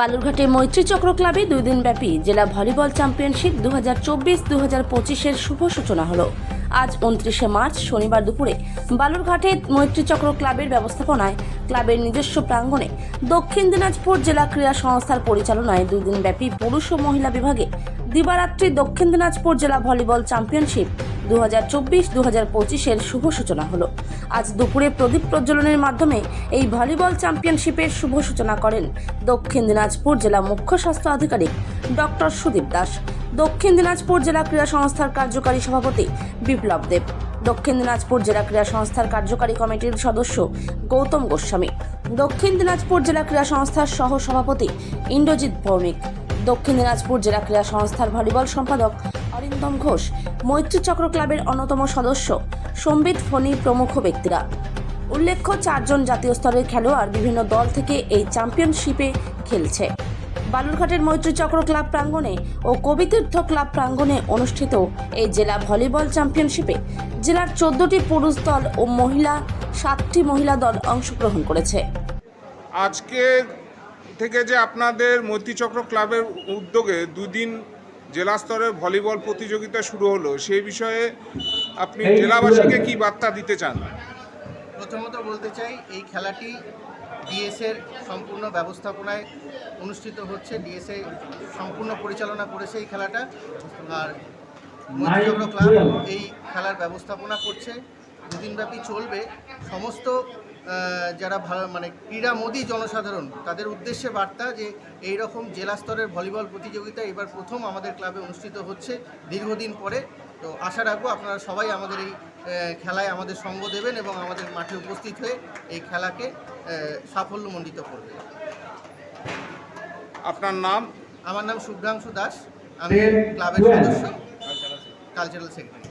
বালুরঘাটে মৈত্রী চক্র ক্লাবে দুই দিনব্যাপী জেলা ভলিবল চ্যাম্পিয়নশিপ দু হাজার চব্বিশ দু হাজার পঁচিশের শুভ সূচনা হলো। আজ উনত্রিশে মার্চ, শনিবার দুপুরে বালুরঘাটে মৈত্রী চক্র ক্লাবের ব্যবস্থাপনায় ক্লাবের নিজস্ব প্রাঙ্গণে দক্ষিণ দিনাজপুর জেলা ক্রীড়া সংস্থার পরিচালনায় দুই দিনব্যাপী পুরুষ ও মহিলা বিভাগে দিবারাত্রি দক্ষিণ দিনাজপুর জেলা ভলিবল চ্যাম্পিয়নশিপ হাজার পঁচিশের শুভ সূচনা হলো। আজ দুপুরে প্রদীপ প্রজ্বলনের মাধ্যমে এই ভলিবল চ্যাম্পিয়নশিপের শুভ সূচনা করেন দক্ষিণ দিনাজপুর জেলা মুখ্য স্বাস্থ্য আধিকারিক ডক্টর সুদীপ দাস। দক্ষিণ দিনাজপুর জেলা ক্রীড়া সংস্থার কার্যকারী সভাপতি বিপ্লব দেব। দক্ষিণ দিনাজপুর জেলা ক্রীড়া সংস্থার কার্যকারী কমিটির সদস্য গৌতম গোস্বামী। দক্ষিণ দিনাজপুর জেলা ক্রীড়া সংস্থার সহ সভাপতি ইন্দ্রজিৎ ভৌমিক। দক্ষিণ দিনাজপুর জেলা ক্রীড়া সংস্থার ভলিবল সম্পাদক অরিন্দম ঘোষ মৈত্রী চক্র ক্লাবের অন্যতম সদস্য, সম্বিত ফণি প্রমুখ ব্যক্তিরা। উল্লেখ্য, চারজন জাতীয় স্তরের খেলোয়াড় বিভিন্ন দল থেকে এই চ্যাম্পিয়নশিপে খেলছে। বালুরঘাটের মৈত্রী চক্র ক্লাব প্রাঙ্গণে ও কবিতীর্থ ক্লাব প্রাঙ্গণে অনুষ্ঠিত এই জেলা ভলিবল চ্যাম্পিয়নশিপে জেলার চোদ্দটি পুরুষ দল ও মহিলা সাতটি মহিলা দল অংশগ্রহণ করেছে। আজকে থেকে যে আপনাদের মৈত্রীচক্র ক্লাবের উদ্যোগে দুদিন জেলা স্তরের ভলিবল প্রতিযোগিতা শুরু হলো। সেই বিষয়ে আপনি জেলাবাসীকে কি বার্তা দিতে চান? প্রথমত বলতে চাই এই খেলাটি ডিএসের সম্পূর্ণ ব্যবস্থাপনায় অনুষ্ঠিত হচ্ছে। ডিএসএ সম্পূর্ণ পরিচালনা করেছে এই খেলাটা। আর মধ্যচক্র ক্লাব এই খেলার ব্যবস্থাপনা করছে। দুদিনব্যাপী চলবে। সমস্ত যারা ভালো মানে ক্রীড়ামোদী জনসাধারণ তাদের উদ্দেশ্যে বার্তা যে এই রকম জেলা স্তরের ভলিবল প্রতিযোগিতা এবার প্রথম আমাদের ক্লাবে অনুষ্ঠিত হচ্ছে দীর্ঘদিন পরে। তো আশা রাখব আপনারা সবাই আমাদের এই খেলায় আমাদের সঙ্গ দেবেন এবং আমাদের মাঠে উপস্থিত হয়ে এই খেলাকে সাফল্যমণ্ডিত করবেন। আপনার নাম? আমার নাম শুভ্রাংশু দাস। আমি ক্লাবের সদস্য। Cultural secretary.